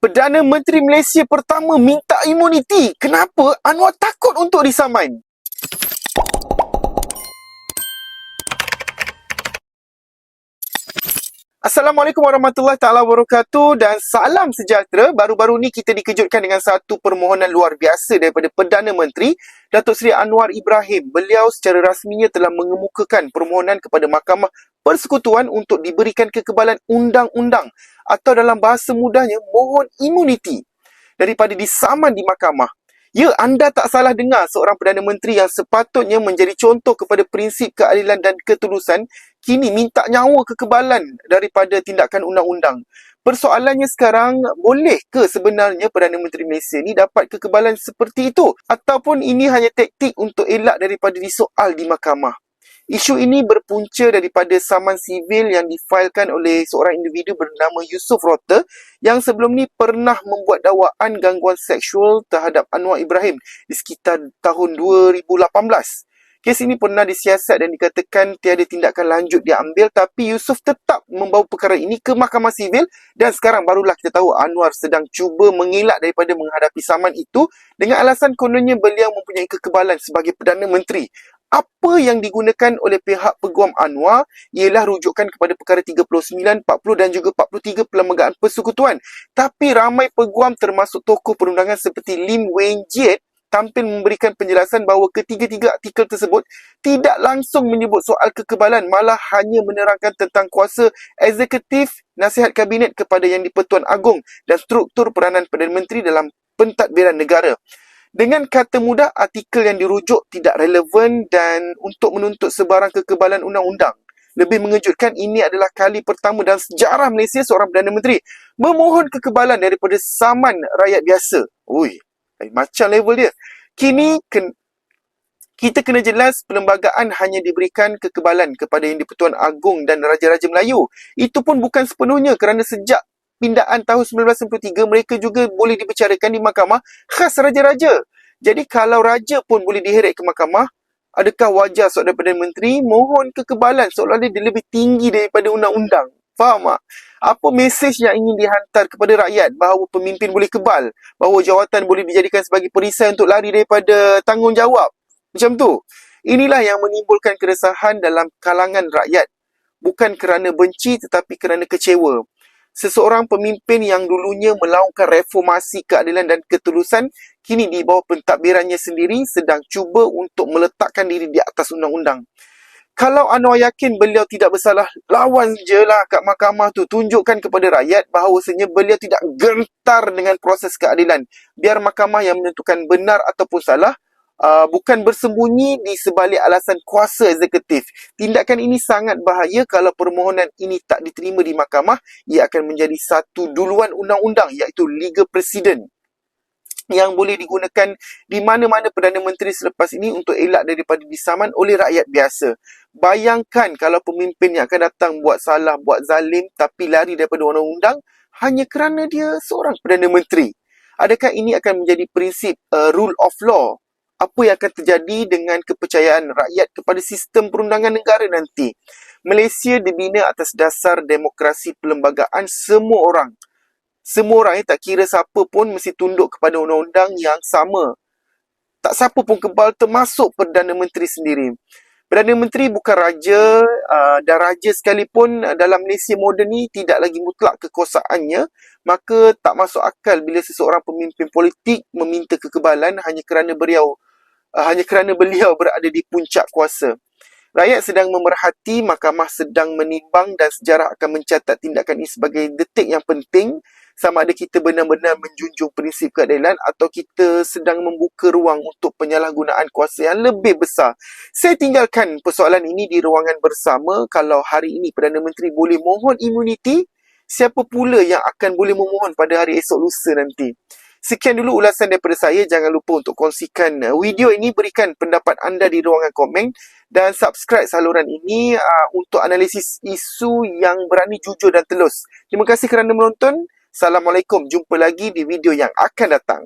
Perdana Menteri Malaysia pertama minta imuniti. Kenapa Anwar takut untuk disaman? Assalamualaikum warahmatullahi taala wabarakatuh dan salam sejahtera. Baru-baru ni kita dikejutkan dengan satu permohonan luar biasa daripada Perdana Menteri Datuk Seri Anwar Ibrahim. Beliau secara rasminya telah mengemukakan permohonan kepada Mahkamah Persekutuan untuk diberikan kekebalan undang-undang atau dalam bahasa mudahnya mohon imuniti daripada disaman di mahkamah. Ya, anda tak salah dengar seorang Perdana Menteri yang sepatutnya menjadi contoh kepada prinsip keadilan dan ketulusan kini minta nyawa kekebalan daripada tindakan undang-undang. Persoalannya sekarang, boleh ke sebenarnya Perdana Menteri Malaysia ni dapat kekebalan seperti itu? Ataupun ini hanya taktik untuk elak daripada disoal di mahkamah? Isu ini berpunca daripada saman sivil yang difailkan oleh seorang individu bernama Yusuf Rota yang sebelum ni pernah membuat dakwaan gangguan seksual terhadap Anwar Ibrahim di sekitar tahun 2018. Kes ini pernah disiasat dan dikatakan tiada tindakan lanjut diambil tapi Yusuf tetap membawa perkara ini ke mahkamah sivil dan sekarang barulah kita tahu Anwar sedang cuba mengelak daripada menghadapi saman itu dengan alasan kononnya beliau mempunyai kekebalan sebagai Perdana Menteri apa yang digunakan oleh pihak Peguam Anwar ialah rujukan kepada perkara 39, 40 dan juga 43 Perlembagaan Persekutuan. Tapi ramai peguam termasuk tokoh perundangan seperti Lim Wen Jiet tampil memberikan penjelasan bahawa ketiga-tiga artikel tersebut tidak langsung menyebut soal kekebalan malah hanya menerangkan tentang kuasa eksekutif nasihat kabinet kepada Yang di-Pertuan Agong dan struktur peranan Perdana Menteri dalam pentadbiran negara. Dengan kata mudah, artikel yang dirujuk tidak relevan dan untuk menuntut sebarang kekebalan undang-undang. Lebih mengejutkan, ini adalah kali pertama dalam sejarah Malaysia seorang Perdana Menteri memohon kekebalan daripada saman rakyat biasa. Ui, macam level dia. Kini, ken- kita kena jelas perlembagaan hanya diberikan kekebalan kepada Yang di-Pertuan Agong dan Raja-Raja Melayu. Itu pun bukan sepenuhnya kerana sejak pindaan tahun 1993 mereka juga boleh dibicarakan di mahkamah khas raja-raja. Jadi kalau raja pun boleh diheret ke mahkamah, adakah wajar seorang Perdana Menteri mohon kekebalan seolah-olah dia lebih tinggi daripada undang-undang? Faham tak? Apa mesej yang ingin dihantar kepada rakyat bahawa pemimpin boleh kebal, bahawa jawatan boleh dijadikan sebagai perisai untuk lari daripada tanggungjawab? Macam tu. Inilah yang menimbulkan keresahan dalam kalangan rakyat. Bukan kerana benci tetapi kerana kecewa seseorang pemimpin yang dulunya melaungkan reformasi keadilan dan ketulusan kini di bawah pentadbirannya sendiri sedang cuba untuk meletakkan diri di atas undang-undang. Kalau Anwar yakin beliau tidak bersalah, lawan je lah kat mahkamah tu. Tunjukkan kepada rakyat bahawasanya beliau tidak gentar dengan proses keadilan. Biar mahkamah yang menentukan benar ataupun salah, uh, bukan bersembunyi di sebalik alasan kuasa eksekutif. Tindakan ini sangat bahaya kalau permohonan ini tak diterima di mahkamah, ia akan menjadi satu duluan undang-undang iaitu Liga Presiden yang boleh digunakan di mana-mana Perdana Menteri selepas ini untuk elak daripada disaman oleh rakyat biasa. Bayangkan kalau pemimpin yang akan datang buat salah, buat zalim tapi lari daripada undang-undang hanya kerana dia seorang Perdana Menteri. Adakah ini akan menjadi prinsip uh, rule of law apa yang akan terjadi dengan kepercayaan rakyat kepada sistem perundangan negara nanti. Malaysia dibina atas dasar demokrasi perlembagaan semua orang. Semua orang eh, tak kira siapa pun mesti tunduk kepada undang-undang yang sama. Tak siapa pun kebal termasuk Perdana Menteri sendiri. Perdana Menteri bukan raja uh, dan raja sekalipun dalam Malaysia moden ni tidak lagi mutlak kekuasaannya maka tak masuk akal bila seseorang pemimpin politik meminta kekebalan hanya kerana beliau uh, hanya kerana beliau berada di puncak kuasa. Rakyat sedang memerhati, mahkamah sedang menimbang dan sejarah akan mencatat tindakan ini sebagai detik yang penting sama ada kita benar-benar menjunjung prinsip keadilan atau kita sedang membuka ruang untuk penyalahgunaan kuasa yang lebih besar. Saya tinggalkan persoalan ini di ruangan bersama. Kalau hari ini Perdana Menteri boleh mohon imuniti, siapa pula yang akan boleh memohon pada hari esok lusa nanti? Sekian dulu ulasan daripada saya. Jangan lupa untuk kongsikan uh, video ini. Berikan pendapat anda di ruangan komen. Dan subscribe saluran ini uh, untuk analisis isu yang berani jujur dan telus. Terima kasih kerana menonton. Assalamualaikum. Jumpa lagi di video yang akan datang.